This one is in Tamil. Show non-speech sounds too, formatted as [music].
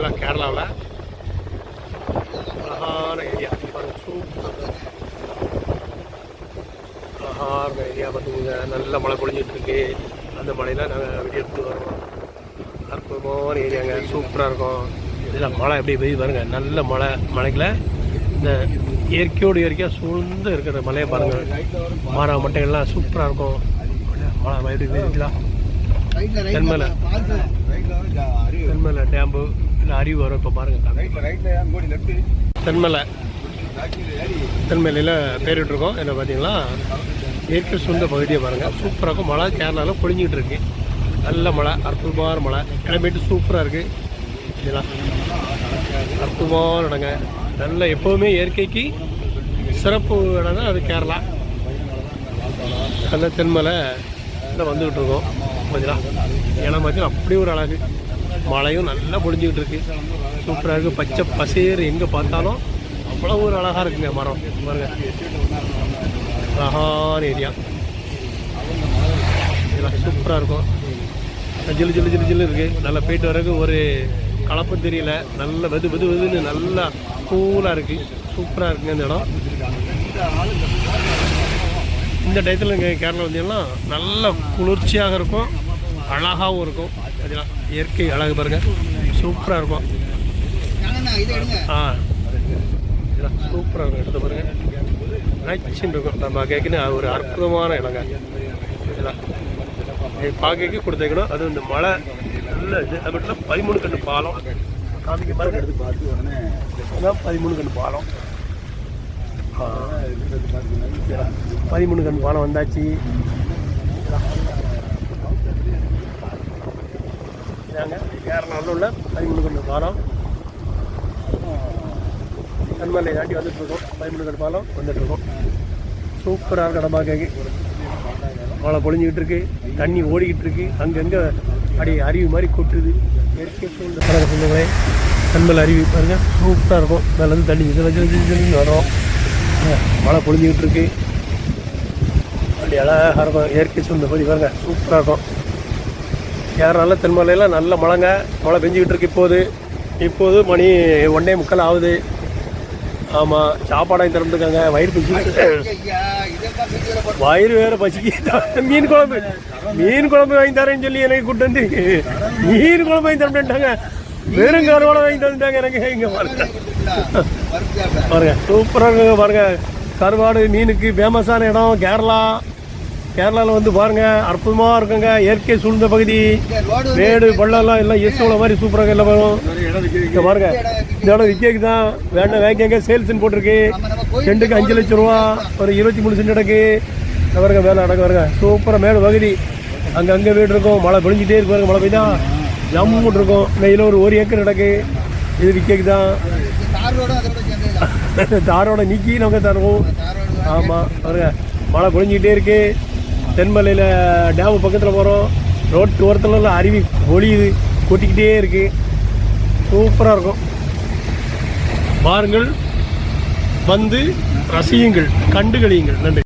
இதெல்லாம் கேரளாவில். அழகான ஏரியா பாருங்கள் சூப்பராக அழகான ஏரியா பார்த்துக்கோங்க. நல்ல மழை பொழிஞ்சிட்ருக்கு அந்த மழையெல்லாம் நாங்கள் வெளியே எடுத்து வரோம் அற்புதமான ஏரியாங்க சூப்பராக இருக்கும். இதில் மழை எப்படி பெய்யுது பாருங்கள் நல்ல மழை. மழைக்கில் இந்த இயற்கையோடு இயற்கையாக சூழ்ந்து இருக்கிற மலையை பாருங்கள் மாறா மட்டைகள்லாம் சூப்பராக இருக்கும். மழை எப்படி பெய்யுங்களா தென்மலை. தென்மலை டேம்பு. இல்லை அருவி வரும் இப்போ பாருங்க தென்மலை. தென்மலையில் பேரிட்டுருக்கோம். என்ன பார்த்தீங்களா? இயற்கை சொந்த பகுதியை பாருங்கள் சூப்பராக இருக்கும். மழை கேரளாவில் பொழிஞ்சிக்கிட்டு இருக்கு. நல்ல மழை அற்புதமான மழை. கிளைமேட்டு சூப்பராக இருக்குது இதெல்லாம் அற்புதமான இடங்க. நல்ல எப்போவுமே இயற்கைக்கு சிறப்பு இடம் தான் அது கேரளா. அந்த தென்மலை. வந்துக்கிட்டு இருக்கோம். பார்த்தீங்களா ஏன்னா பார்த்தீங்கன்னா அப்படி ஒரு அழகு. மழையும் நல்லா பொழிஞ்சிக்கிட்டு இருக்கு. சூப்பராக இருக்குது பச்சை பசேர் எங்கே பார்த்தாலும் அவ்வளோ ஒரு அழகாக இருக்குங்க மரம். பாருங்க. அழகான ஏரியா. இதெல்லாம் சூப்பராக இருக்கும். ஜில்லு ஜில்லு ஜில்லு ஜில்லு இருக்குது நல்லா போயிட்டு வரக்கு ஒரு கலப்பு தெரியல. நல்ல வெது வெது வெதுன்னு நல்லா கூலாக இருக்குது சூப்பராக இருக்குங்க இந்த இடம். இந்த டயத்தில் இங்கே கேரளா வந்தீங்கன்னா நல்ல குளிர்ச்சியாக இருக்கும். அழகாகவும் இருக்கும். அதெல்லாம் இயற்கை அழகு பாருங்கள் சூப்பராக இருக்கும். ஆ. இதெல்லாம் சூப்பராக இருக்கும். இடத்த பாருங்க. நச்சுன்னு இருக்கும். நம்ம கேட்குன்னு ஒரு அற்புதமான இடங்க. இதெல்லாம். பார்க்க கொடுத்தேக்கணும் அது இந்த மழை நல்ல இது. அது மட்டும் பதிமூணு கண்டு பாலம். காமிக்க பாருங்க. அதான் பதிமூணு கண்டு பாலம். பதிமூணு கண்டு பாலம் வந்தாச்சு. இதாங்க கேரளாவில் உள்ள பதிமூணு கண்டு பாலம். கண்மலை தாண்டி வந்துட்டுருக்கோம். பதிமூணு கண்டு பாலம் வந்துட்டுருக்கோம். சூப்பராக இருக்கு இடமா கேக்கு மழை பொழிஞ்சிக்கிட்டு இருக்கு. தண்ணி ஓடிக்கிட்டு இருக்கு. அங்கங்கே அப்படி அருவி மாதிரி கொட்டுது. இயற்கை சூழ்ந்த பழக சொந்தங்களே. கண்மலை அருவி பாருங்க. சூப்பராக இருக்கும். மேலேருந்து தண்ணி இதில் வச்சு வரும். மழை பொழிஞ்சிக்கிட்டு இருக்கு. அப்படி அழகாக இருக்கும். இயற்கை சூழ்ந்த பகுதி பாருங்க. சூப்பராக இருக்கும். கேரளாவில் தென்மலையில் நல்ல மழைங்க. மழை பெஞ்சிக்கிட்டு இருக்கு இப்போது. இப்போது மணி ஒன்னே முக்கால் ஆகுது. ஆமாம் சாப்பாடாக திறந்துருக்காங்க. வயிறு பசி வயிறு வேற பசிக்கு மீன் குழம்பு. மீன் குழம்பு வாங்கி தரேன்னு சொல்லி எனக்கு கூட்டு வந்து மீன் குழம்பு வாங்கி தரேன்ட்டாங்க. வெறும் கருவாடை வாங்கி தந்துட்டாங்க எனக்கு. இங்கே பாருங்க. பாருங்க. சூப்பராக இருக்குங்க பாருங்க. கருவாடு மீனுக்கு ஃபேமஸான இடம் கேரளா. கேரளாவில் வந்து பாருங்க அற்புதமாக இருக்குங்க. இயற்கை சூழ்ந்த பகுதி. மேடு பள்ளம்லாம் எல்லாம் எசுவல மாதிரி சூப்பராக எல்லாம் வரும் இங்கே பாருங்க இந்த இடம் விற்கக்கு தான். வேண்டாம் வாங்கிக்கங்க சேல்ஸ்ன்னு போட்டிருக்கு. செண்டுக்கு அஞ்சு லட்சம் ரூபா ஒரு இருபத்தி மூணு சென்ட் இடக்கு பாருங்க மேலே அடக்க பாருங்க. சூப்பராக மேடு பகுதி. அங்கே அங்கே வீடு இருக்கும். மழை பொழிஞ்சிட்டே இருக்கு பாருங்க மழை பெய்தா. ஜம்முன்னு இருக்கும். நெய்யில் ஒரு ஒரு ஏக்கர் இடக்கு இது விற்கக்கு தான். [laughs] தாரோட நீக்கி நமக்கு தருவோம். ஆமாம் பாருங்க மழை பொழிஞ்சிக்கிட்டே இருக்குது தென்மலையில் டேமு பக்கத்தில் போகிறோம் ரோட்டு ஓரத்துலலாம் அருவி ஒளியுது. கொட்டிக்கிட்டே இருக்குது சூப்பராக இருக்கும். பாருங்கள் வந்து ரசியுங்கள். கண்டு கழியுங்கள். நன்றி.